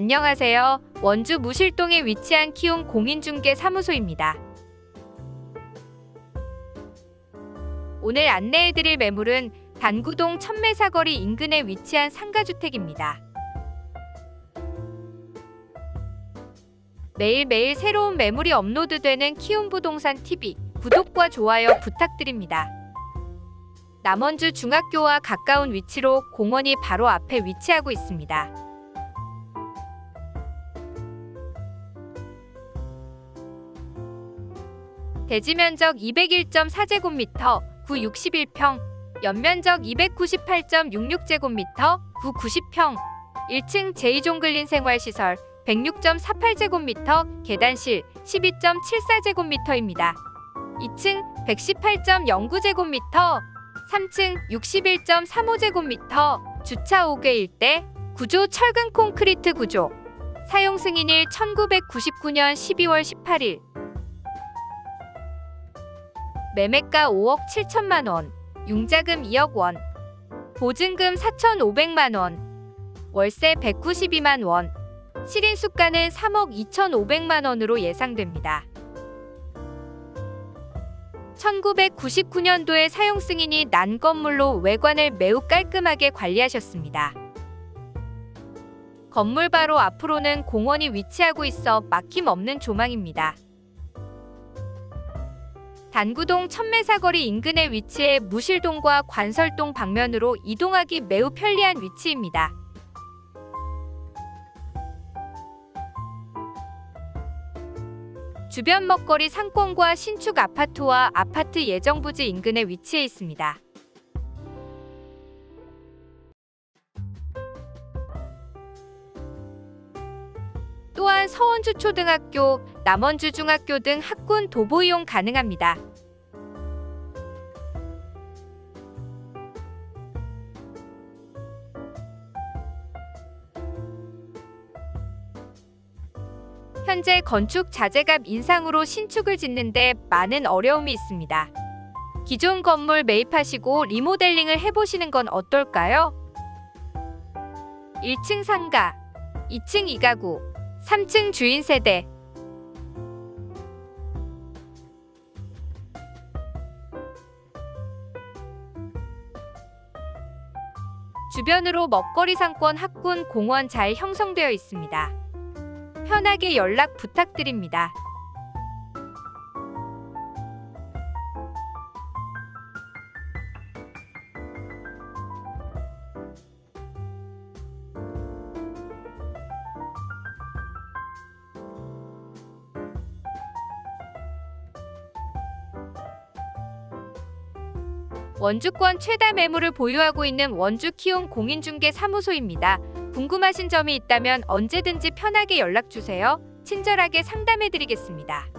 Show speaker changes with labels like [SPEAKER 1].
[SPEAKER 1] 안녕하세요. 원주 무실동에 위치한 키움 공인중개 사무소입니다. 오늘 안내해드릴 매물은 단구동 천매사거리 인근에 위치한 상가주택입니다. 매일매일 새로운 매물이 업로드되는 키움 부동산 TV 구독과 좋아요 부탁드립니다. 남원주 중학교와 가까운 위치로 공원이 바로 앞에 위치하고 있습니다. 대지 면적 201.4제곱미터, 구 61평, 연면적 298.66제곱미터, 구 90평, 1층 제2종글린 생활시설 106.48제곱미터, 계단실 12.74제곱미터입니다. 2층 118.09제곱미터, 3층 61.35제곱미터, 주차 5개 일대, 구조 철근 콘크리트 구조, 사용 승인일 1999년 12월 18일, 매매가 5억 7천만 원, 융자금 2억 원, 보증금 4,500만 원, 월세 192만 원, 실인수가는 3억 2,500만 원으로 예상됩니다. 1999년도에 사용 승인이 난 건물로 외관을 매우 깔끔하게 관리하셨습니다. 건물 바로 앞으로는 공원이 위치하고 있어 막힘 없는 조망입니다. 단구동 천매사거리 인근에 위치해 무실동과 관설동 방면으로 이동하기 매우 편리한 위치입니다. 주변 먹거리 상권과 신축 아파트와 아파트 예정 부지 인근에 위치해 있습니다. 또한 서원주 초등학교, 남원주 중학교 등 학군 도보 이용 가능합니다. 현재 건축 자재값 인상으로 신축을 짓는데 많은 어려움이 있습니다. 기존 건물 매입하시고 리모델링을 해보시는 건 어떨까요? 1층 상가, 2층 이가구, 3층 주인 세대. 주변으로 먹거리 상권 학군 공원 잘 형성되어 있습니다. 편하게 연락 부탁드립니다. 원주권 최다 매물을 보유하고 있는 원주 키움 공인중개 사무소입니다. 궁금하신 점이 있다면 언제든지 편하게 연락 주세요. 친절하게 상담해 드리겠습니다.